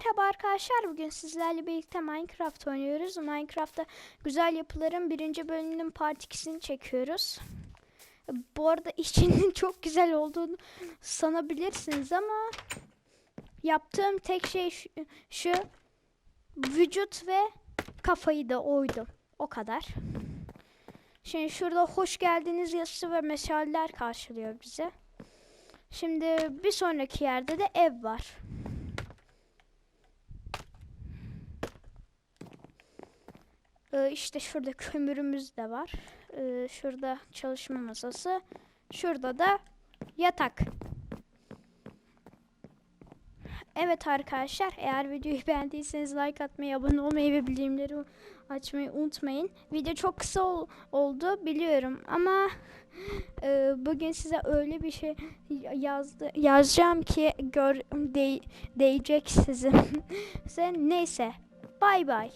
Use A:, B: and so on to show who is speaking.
A: Merhaba arkadaşlar. Bugün sizlerle birlikte Minecraft oynuyoruz. Minecraft'ta güzel yapıların birinci bölümünün part 2'sini çekiyoruz. Bu arada içinin çok güzel olduğunu sanabilirsiniz ama yaptığım tek şey şu, vücut ve kafayı da oydu. O kadar. Şimdi şurada hoş geldiniz yazısı ve meşaleler karşılıyor bize. Şimdi bir sonraki yerde de ev var. Ee, işte şurada kömürümüz de var. Ee, şurada çalışma masası. Şurada da yatak. Evet arkadaşlar eğer videoyu beğendiyseniz like atmayı, abone olmayı ve bildirimleri açmayı unutmayın. Video çok kısa ol- oldu biliyorum ama e, bugün size öyle bir şey yazdı yazacağım ki gör değ- değecek sizin. Neyse. Bay bay.